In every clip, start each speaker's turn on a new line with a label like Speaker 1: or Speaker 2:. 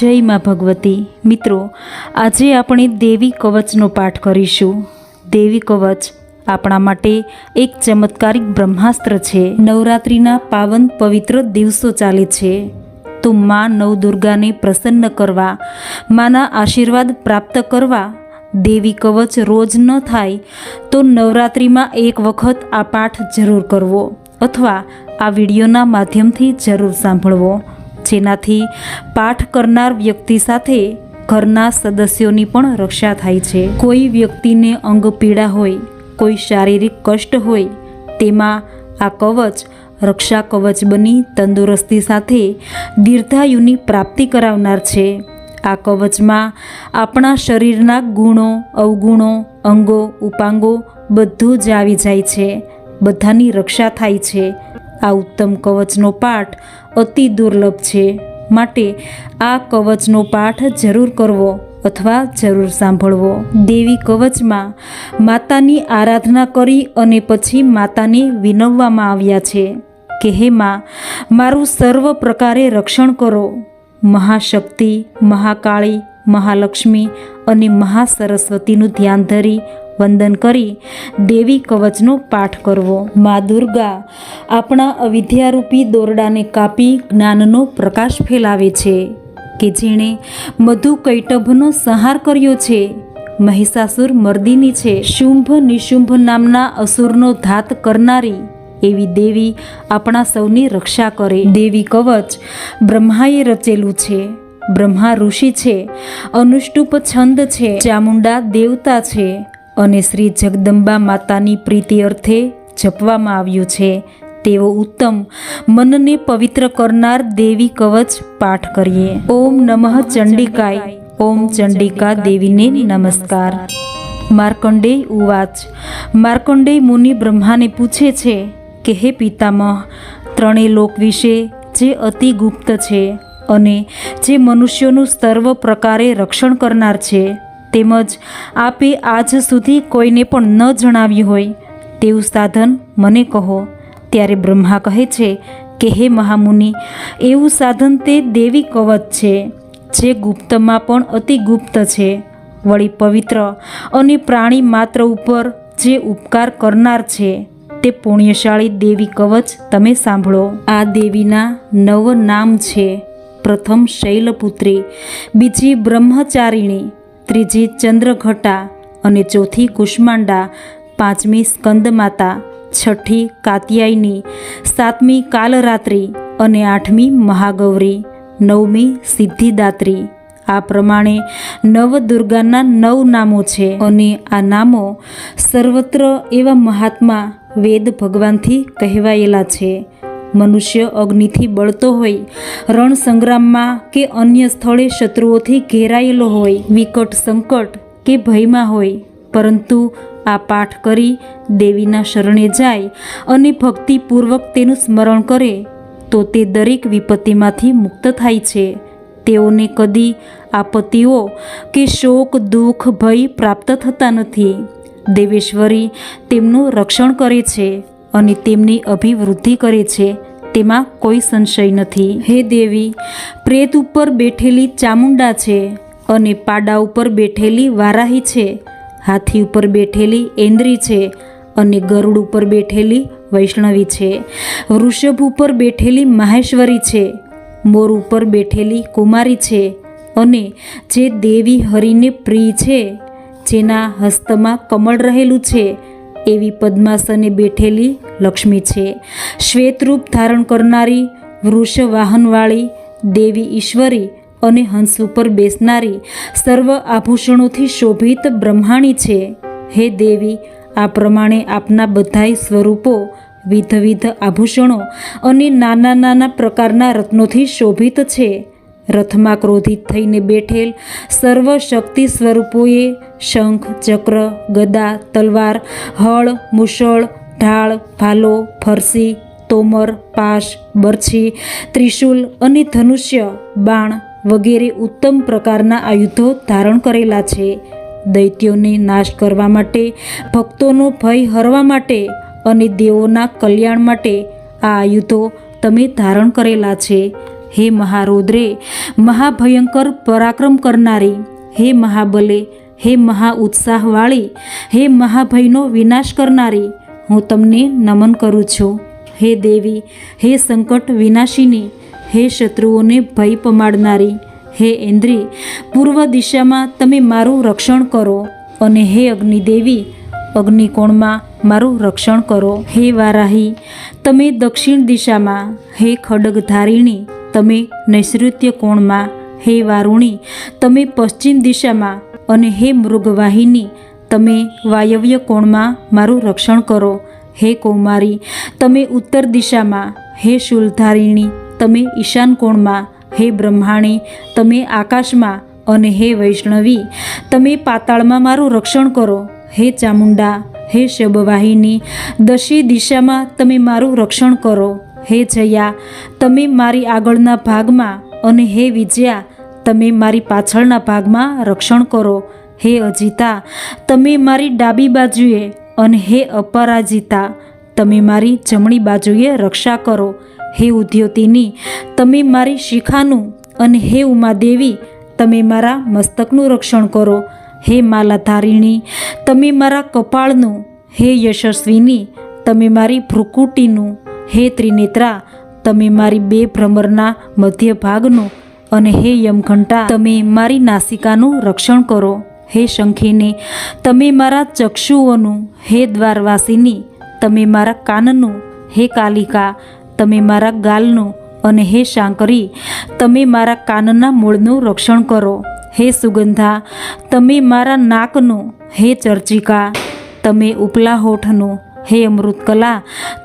Speaker 1: જય માં ભગવતી. મિત્રો, આજે આપણે દેવી કવચનો પાઠ કરીશું. દેવી કવચ આપણા માટે એક ચમત્કારિક બ્રહ્માસ્ત્ર છે. નવરાત્રિના પાવન પવિત્ર દિવસો ચાલે છે. તો મા નવદુર્ગાને પ્રસન્ન કરવા, માના આશીર્વાદ પ્રાપ્ત કરવા દેવી કવચ રોજ ન થાય, તો નવરાત્રિમાં એક વખત આ પાઠ જરૂર કરવો અથવા આ વિડીયોના માધ્યમથી જરૂર સાંભળવો. જેનાથી પાઠ કરનાર વ્યક્તિ સાથે ઘરના સદસ્યોની પણ રક્ષા થાય છે. કોઈ વ્યક્તિને અંગ પીડા હોય, કોઈ શારીરિક કષ્ટ હોય, તેમાં આ કવચ રક્ષા કવચ બની તંદુરસ્તી સાથે દીર્ઘાયુની પ્રાપ્તિ કરાવનાર છે. આ કવચમાં આપણા શરીરના ગુણો, અવગુણો, અંગો, ઉપાંગો બધું જ આવી જાય છે. બધાની રક્ષા થાય છે. આ ઉત્તમ કવચનો પાઠ અતિ દુર્લભ છે. માટે આ કવચનો પાઠ જરૂર કરવો અથવા જરૂર સાંભળવો. દેવી કવચમાં માતાની આરાધના કરી અને પછી માતાને વિનવવામાં આવ્યા છે કે, હે માં, મારું સર્વ પ્રકારે રક્ષણ કરો. મહાશક્તિ, મહાકાળી, મહાલક્ષ્મી અને મહાસરસ્વતીનું ધ્યાન ધરી વંદન કરી દેવી કવચનો પાઠ કરવો. મા દુર્ગા, આપણા અવિદ્યારૂપી દોરડાને કાપી જ્ઞાનનો પ્રકાશ ફેલાવે છે કે જેણે મધુ કૈટભનો સંહાર કર્યો છે. મહિષાસુર મર્દિની છે. શુંભ નિશુંભ નામના અસુરનો ધાત કરનારી એવી દેવી આપણા સૌની રક્ષા કરે. દેવી કવચ બ્રહ્માએ રચેલું છે. બ્રહ્મા ઋષિ છે, અનુષ્ટુપ છંદ છે, ચામુંડા દેવતા છે અને શ્રી જગદંબા માતાની પ્રીતિ અર્થે જપવામાં આવ્યું છે. તેવો ઉત્તમ મનને પવિત્ર કરનાર દેવી કવચ પાઠ કરીએ. ઓમ નમઃ ચંડિકાય. ઓમ ચંડિકા દેવીને નમસ્કાર. માર્કંડેય ઉવાચ. માર્કંડેય મુનિ બ્રહ્માને પૂછે છે કે, હે પિતામહ, ત્રણેય લોક વિશે જે અતિ ગુપ્ત છે અને જે મનુષ્યોનું સર્વ પ્રકારે રક્ષણ કરનાર છે, તેમજ આપે આજ સુધી કોઈને પણ ન જણાવ્યું હોય, તેવું સાધન મને કહો. ત્યારે બ્રહ્મા કહે છે કે, હે મહામુનિ, એવું સાધન તે દેવી કવચ છે, જે ગુપ્તમાં પણ અતિ ગુપ્ત છે. વળી પવિત્ર અને પ્રાણી માત્ર ઉપર જે ઉપકાર કરનાર છે, તે પુણ્યશાળી દેવી કવચ તમે સાંભળો. આ દેવીના નવ નામ છે. પ્રથમ શૈલપુત્રી, બીજી બ્રહ્મચારિણી, ત્રીજી ચંદ્રઘટા અને ચોથી કુષ્માંડા, પાંચમી સ્કંદમાતા, છઠ્ઠી કાત્યાયની, સાતમી કાલરાત્રિ અને આઠમી મહાગૌરી, નવમી સિદ્ધિદાત્રી. આ પ્રમાણે નવ દુર્ગાના નવ નામો છે અને આ નામો સર્વત્ર એવા મહાત્મા વેદ ભગવાનથી કહેવાયેલા છે. મનુષ્ય અગ્નિથી બળતો હોય. રણ સંગ્રામમાં કે અન્ય સ્થળે શત્રુઓથી ઘેરાયેલો હોય, વિકટ સંકટ કે ભયમાં હોય. પરંતુ આ પાઠ કરી દેવીના શરણે જાય અને ભક્તિપૂર્વક તેનું સ્મરણ કરે, તો તે દરેક વિપત્તિમાંથી મુક્ત થાય છે. તેઓને કદી આપત્તિઓ કે શોક, દુઃખ, ભય પ્રાપ્ત થતા નથી. દેવેશ્વરી તેમનું રક્ષણ કરે છે. અને તેમની અભિવૃદ્ધિ કરે છે, તેમાં કોઈ સંશય નથી. હે દેવી, પ્રેત ઉપર બેઠેલી ચામુંડા છે અને પાડા ઉપર બેઠેલી વારાહી છે, હાથી ઉપર બેઠેલી એન્દ્રી છે અને ગરુડ ઉપર બેઠેલી વૈષ્ણવી છે, વૃષભ ઉપર બેઠેલી માહેશ્વરી છે, મોર ઉપર બેઠેલી કુમારી છે અને જે દેવી હરિને પ્રિય છે, જેના હસ્તમાં કમળ રહેલું છે એવી પદ્માસને બેઠેલી લક્ષ્મી છે. શ્વેતરૂપ ધારણ કરનારી વૃષ વાહનવાળી દેવી ઈશ્વરી અને હંસ ઉપર બેસનારી સર્વ આભૂષણોથી શોભિત બ્રહ્માણી છે. હે દેવી, આ પ્રમાણે આપના બધાય સ્વરૂપો વિધ વિધ આભૂષણો અને નાના નાના પ્રકારના રત્નોથી શોભિત છે. રથમાં ક્રોધિત થઈને બેઠેલ સર્વ શક્તિ સ્વરૂપોએ શંખ, ચક્ર, ગદા, તલવાર, હળ, મુસળ, ઢાળ, ભાલો, ફરસી, તોમર, પાશ, બરછી, ત્રિશુલ અને ધનુષ્ય, બાણ વગેરે ઉત્તમ પ્રકારના આયુધો ધારણ કરેલા છે. દૈત્યોને નાશ કરવા માટે, ભક્તોનો ભય હરવા માટે અને દેવોના કલ્યાણ માટે આ આયુધો તમે ધારણ કરેલા છે. હે મહારૌદ્રે, મહાભયંકર પરાક્રમ કરનારી, હે મહાબલે હે મહા ઉત્સાહવાળી, હે મહાભયનો વિનાશ કરનારી, હું તમને નમન કરું છું. હે દેવી, હે સંકટ વિનાશીની, હે શત્રુઓને ભય પમાડનારી, હે ઇન્દ્રી પૂર્વ દિશામાં તમે મારું રક્ષણ કરો અને હે અગ્નિદેવી, અગ્નિકોણમાં મારું રક્ષણ કરો. હે વારાહી, તમે દક્ષિણ દિશામાં, હે ખડગધારિણી, તમે નૈઋત્ય કોણમાં, હે વારુણી, તમે પશ્ચિમ દિશામાં અને હે મૃગવાહિની, તમે વાયવ્ય કોણમાં મારું રક્ષણ કરો. હે કૌમારી, તમે ઉત્તર દિશામાં. હે શૂલધારિણી, તમે ઈશાન કોણમાં. હે બ્રહ્માણી, તમે આકાશમાં. અને હે વૈષ્ણવી, તમે પાતાળમાં મારું રક્ષણ કરો. હે ચામુંડા, હે શબવાહિની દશી દિશામાં તમે મારું રક્ષણ કરો. હે જયા, તમે મારી આગળના ભાગમાં. અને હે વિજયા તમે મારી પાછળના ભાગમાં રક્ષણ કરો. હે અજિતા, તમે મારી ડાબી બાજુએ અને હે અપરાજિતા, તમે મારી જમણી બાજુએ રક્ષા કરો. હે ઉદ્યોતિની, તમે મારી શિખાનું અને હે ઉમાદેવી, તમે મારા મસ્તકનું રક્ષણ કરો. હે માલાધારિણી, તમે મારા કપાળનું. હે યશસ્વીની, તમે મારી ભ્રુકુટીનું. હે ત્રિનેત્રા, તમે મારી બે ભ્રમરના મધ્ય ભાગનું અને હે યમઘંટા, તમે મારી નાસિકાનું રક્ષણ કરો. હે શંખીની, તમે મારા ચક્ષુઓનું, હે દ્વારવાસીની, તમે મારા કાનનું, હે કાલિકા, તમે મારા ગાલનું અને હે શાંકરી, તમે મારા કાનના મૂળનું રક્ષણ કરો. હે સુગંધા, તમે મારા નાકનું, હે ચર્ચિકા, તમે ઉપલા હોઠનું, હે અમૃતકલા,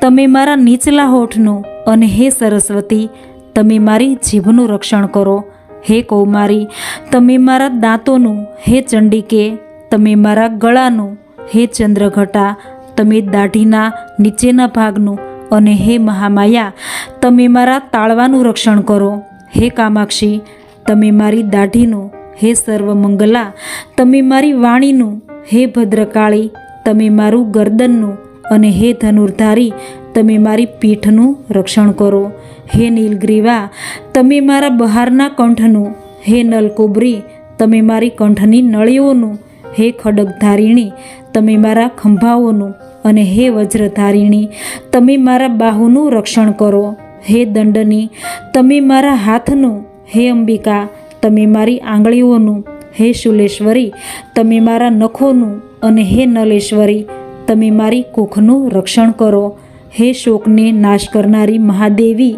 Speaker 1: તમે મારા નીચલા હોઠનું અને હે સરસ્વતી તમે મારી જીભનું રક્ષણ કરો. હે કૌમારી, તમે મારા દાંતોનું, હે ચંડિકે, તમે મારા ગળાનું, હે ચંદ્રઘટા, તમે દાઢીના નીચેના ભાગનું અને હે મહામાયા, તમે મારા તાળવાનું રક્ષણ કરો. હે કામાક્ષી, તમે મારી દાઢીનું, હે સર્વમંગલા, તમે મારી વાણીનું, હે ભદ્રકાળી, તમે મારું ગરદનનું અને હે ધનુર્ધારી, તમે મારી પીઠનું રક્ષણ કરો. હે નીલગ્રીવા, તમે મારા બહારના કંઠનું, હે નલકુબરી, તમે મારી કંઠની નળીઓનું, હે ખડગધારિણી તમે મારા ખંભાઓનું અને હે વજ્રધારીણી, તમે મારા બાહુનું રક્ષણ કરો. હે દંડની, તમે મારા હાથનું, હે અંબિકા, તમે મારી આંગળીઓનું, હે શુલેશ્વરી, તમે મારા નખોનું અને હે નલેશ્વરી, તમે મારી કુખનું રક્ષણ કરો. હે શોકને નાશ કરનારી મહાદેવી,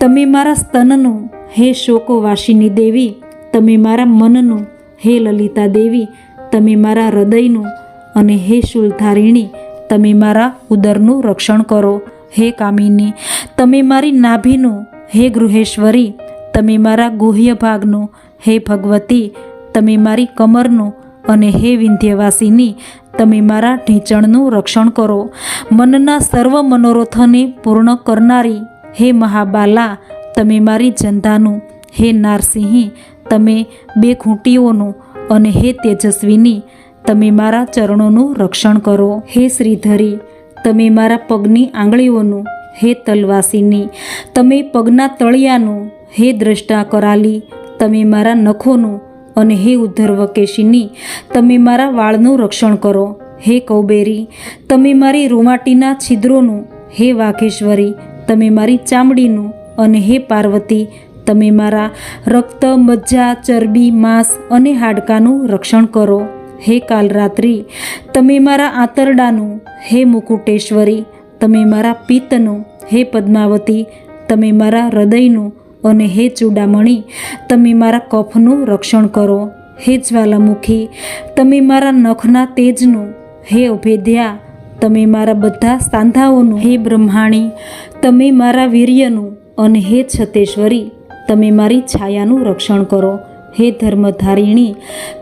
Speaker 1: તમે મારા સ્તનનું, હે શોકવાસિની દેવી, તમે મારા મનનું, હે લલિતા દેવી, તમે મારા હૃદયનું અને હે શુલધારિણી, તમે મારા ઉદરનું રક્ષણ કરો, હે કામિની, તમે મારી નાભીનું, હે ગૃહેશ્વરી, તમે મારા ગુહ્ય ભાગનું હે ભગવતી, તમે મારી કમરનું અને હે વિંધ્યવાસીની, તમે મારા ઢીંચણનું રક્ષણ કરો. મનના સર્વ મનોરથોને પૂર્ણ કરનારી, હે મહાબાલા, તમે મારી જંધાનું હે નારસિંહી, તમે બે ખૂંટીઓનું અને હે તેજસ્વીની, તમે મારા ચરણોનું રક્ષણ કરો. હે શ્રીધરી, તમે મારા પગની આંગળીઓનું, હે તલવાસીની, તમે પગના તળિયાનું, હે દ્રષ્ટા કરાલી તમે મારા નખોનું અને હે ઉદ્ધર્વકેશીની તમે મારા વાળનું રક્ષણ કરો. હે કૌબેરી, તમે મારી રૂમાટીના છિદ્રોનું, હે વાઘેશ્વરી, તમે મારી ચામડીનું અને હે પાર્વતી, તમે મારા રક્ત, મજ્જા, ચરબી, માંસ અને હાડકાનું રક્ષણ કરો. હે કાલરાત્રિ, તમે મારા આંતરડાનું, હે મુકુટેશ્વરી, તમે મારા પિત્તનું હે પદ્માવતી, તમે મારા હૃદયનું અને હે ચૂડામણી, તમે મારા કફનું રક્ષણ કરો. હે જ્વાલામુખી, તમે મારા નખના તેજનું. હે અભેધ્યા તમે મારા બધા સાંધાઓનું. હે બ્રહ્માણી, તમે મારા વીર્યનું. અને હે છતેશ્વરી, તમે મારી છાયાનું રક્ષણ કરો. હે ધર્મધારિણી,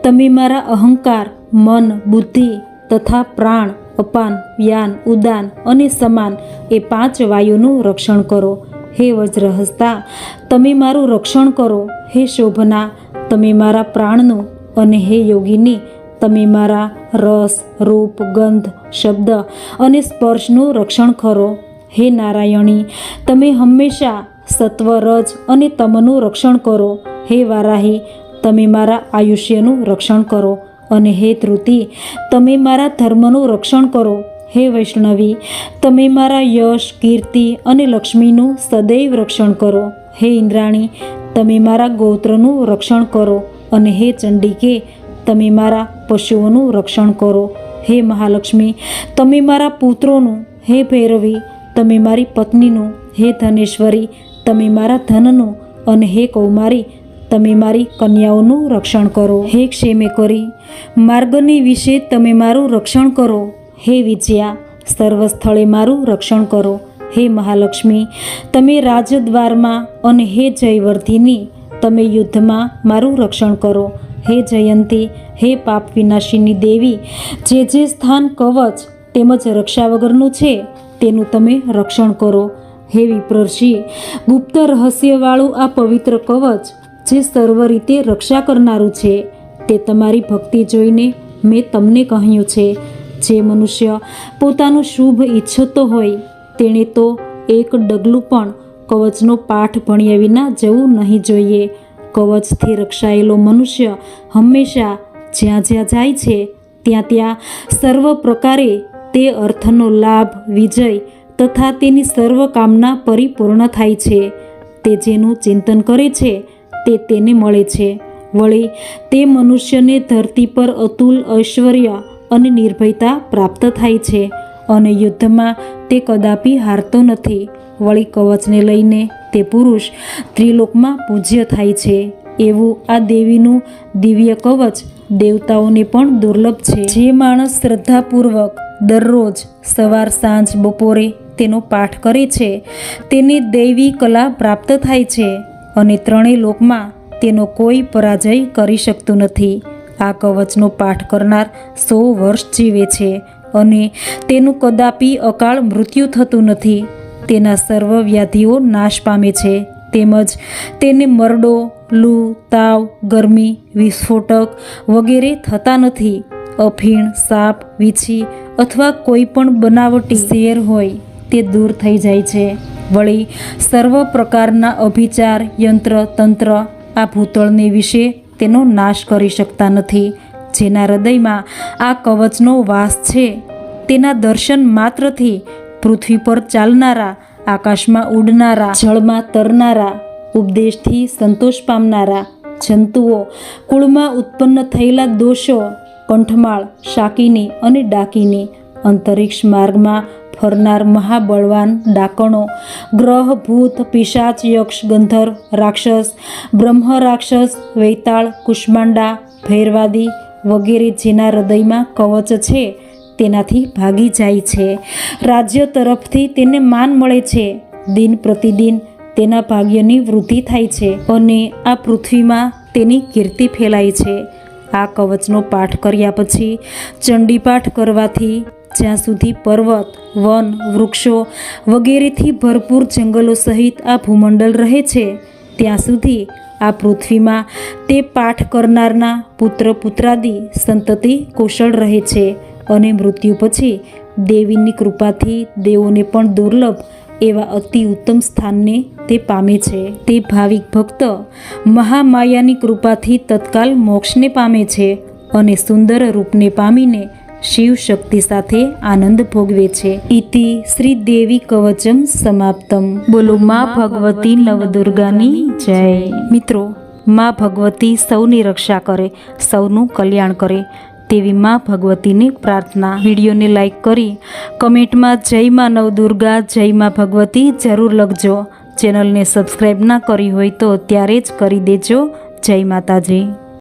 Speaker 1: તમે મારા અહંકાર, મન, બુદ્ધિ તથા પ્રાણ, અપાન, વ્યાન, ઉદાન અને સમાન એ પાંચ વાયુનું રક્ષણ કરો. હે વજ્રહસ્તા, તમે મારું રક્ષણ કરો. હે શોભના, તમે મારા પ્રાણનું અને હે યોગીની, તમે મારા રસ, રૂપ, ગંધ, શબ્દ અને સ્પર્શનું રક્ષણ કરો. હે નારાયણી, તમે હંમેશા સત્વરજ અને તમનું રક્ષણ કરો. હે વારાહી, તમે મારા આયુષ્યનું રક્ષણ કરો. અને હે ધૃતિ, તમે મારા ધર્મનું રક્ષણ કરો. હે વૈષ્ણવી, તમે મારા યશ, કીર્તિ અને લક્ષ્મીનું સદૈવ રક્ષણ કરો. હે ઇન્દ્રાણી, તમે મારા ગોત્રનું રક્ષણ કરો અને હે ચંડિકે, તમે મારા પશુઓનું રક્ષણ કરો. હે મહાલક્ષ્મી, તમે મારા પુત્રોનું, હે ભૈરવી, તમે મારી પત્નીનું, હે ધનેશ્વરી, તમે મારા ધનનું અને હે કૌમારી, તમે મારી કન્યાઓનું રક્ષણ કરો. હે ક્ષેમે કરી માર્ગની વિશે તમે મારું રક્ષણ કરો. હે વિજયા સર્વ સ્થળે મારું રક્ષણ કરો. હે મહાલક્ષ્મી, તમે રાજદ્વારમાં અને હે જયવર્ધિની, તમે યુદ્ધમાં મારું રક્ષણ કરો. હે જયંતી, હે પાપ વિનાશીની દેવી, જે જે સ્થાન કવચ તેમજ રક્ષા વગરનું છે, તેનું તમે રક્ષણ કરો. હે વિપ્રર્ષિ ગુપ્ત રહસ્યવાળું આ પવિત્ર કવચ જે સર્વ રીતે રક્ષા કરનારું છે, તે તમારી ભક્તિ જોઈને મેં તમને કહ્યું છે. જે મનુષ્ય પોતાનું શુભ ઈચ્છતો હોય, તેણે તો એક ડગલું પણ કવચનો પાઠ ભણ્યા વિના જવું નહીં જોઈએ. કવચથી રક્ષાયેલો મનુષ્ય હંમેશા જ્યાં જ્યાં જાય છે, ત્યાં ત્યાં સર્વ પ્રકારે તે અર્થનો લાભ, વિજય તથા તેની સર્વ કામના પરિપૂર્ણ થાય છે. તે જેનું ચિંતન કરે છે, તે તેને મળે છે. વળી તે મનુષ્યને ધરતી પર અતુલ ઐશ્વર્ય અને નિર્ભયતા પ્રાપ્ત થાય છે અને યુદ્ધમાં તે કદાપી હારતો નથી. વળી કવચને લઈને તે પુરુષ ત્રિલોકમાં પૂજ્ય થાય છે. એવું આ દેવીનું દિવ્ય કવચ દેવતાઓને પણ દુર્લભ છે. જે માણસ શ્રદ્ધાપૂર્વક દરરોજ સવાર સાંજ બપોરે તેનો પાઠ કરે છે, તેને દૈવી કલા પ્રાપ્ત થાય છે અને ત્રણેય લોકમાં તેનો કોઈ પરાજય કરી શકતું નથી. આ કવચનો પાઠ કરનાર સો વર્ષ જીવે છે અને તેનું કદાપી અકાળ મૃત્યુ થતું નથી. તેના સર્વ વ્યાધિઓ નાશ પામે છે. તેમજ તેને મરડો, લૂ, તાવ, ગરમી, વિસ્ફોટક વગેરે થતા નથી. અફીણ, સાપ, વીછી અથવા કોઈ પણ બનાવટી ઝેર હોય તે દૂર થઈ જાય છે. વળી સર્વ પ્રકારના અભિચાર, યંત્ર, તંત્ર આ ભૂતળને વિશે તેનો નાશ કરી શકતા નથી. જેના હૃદયમાં આ કવચનો વાસ છે. તેના દર્શન માત્રથી પૃથ્વી પર ચાલનારા, આકાશમાં ઉડનારા, જળમાં તરનારા, ઉપદેશથી સંતોષ પામનારા જંતુઓ, કુળમાં ઉત્પન્ન થયેલા દોષો, કંઠમાળ, શાકીની અને ડાકીની અંતરિક્ષ માર્ગમાં ફરનાર મહાબળવાન ડાકણો ગ્રહ ભૂત પિશાચ, યક્ષ ગંધર રાક્ષસ, બ્રહ્મ રાક્ષસ, વૈતાળ, કુષ્માંડા, ભૈરવાદી વગેરે જેના હૃદયમાં કવચ છે, તેનાથી ભાગી જાય છે. રાજ્ય તરફથી તેને માન મળે છે. દિન પ્રતિદિન તેના ભાગ્યની વૃદ્ધિ થાય છે અને આ પૃથ્વીમાં તેની કીર્તિ ફેલાય છે. આ કવચનો પાઠ કર્યા પછી ચંડીપાઠ કરવાથી જ્યાં સુધી પર્વત, વન, વૃક્ષો વગેરેથી ભરપૂર જંગલો સહિત આ ભૂમંડળ રહે છે, ત્યાં સુધી આ પૃથ્વીમાં તે પાઠ કરનારના પુત્ર પુત્રાદિ સંતતિ કુશળ રહે છે અને મૃત્યુ પછી દેવીની કૃપાથી દેવોને પણ દુર્લભ એવા અતિ ઉત્તમ સ્થાનને તે પામે છે. તે ભાવિક ભક્ત મહામાયાની કૃપાથી તત્કાલ મોક્ષને પામે છે અને સુંદર રૂપને પામીને શિવ શક્તિ સાથે આનંદ ભોગવે છે. ઇતિ શ્રી દેવી કવચમ સમાપ્તમ. બોલો માં ભગવતી નવદુર્ગાની જય. મિત્રો, માં ભગવતી સૌની રક્ષા કરે, સૌનું કલ્યાણ કરે તેવી માં ભગવતીની પ્રાર્થના. વિડીયોને લાઈક કરી, કમેન્ટમાં જય માં નવદુર્ગા, જય માં ભગવતી જરૂર લખજો. ચેનલને સબસ્ક્રાઈબ ના કરી હોય તો ત્યારે જ કરી દેજો. જય માતાજી.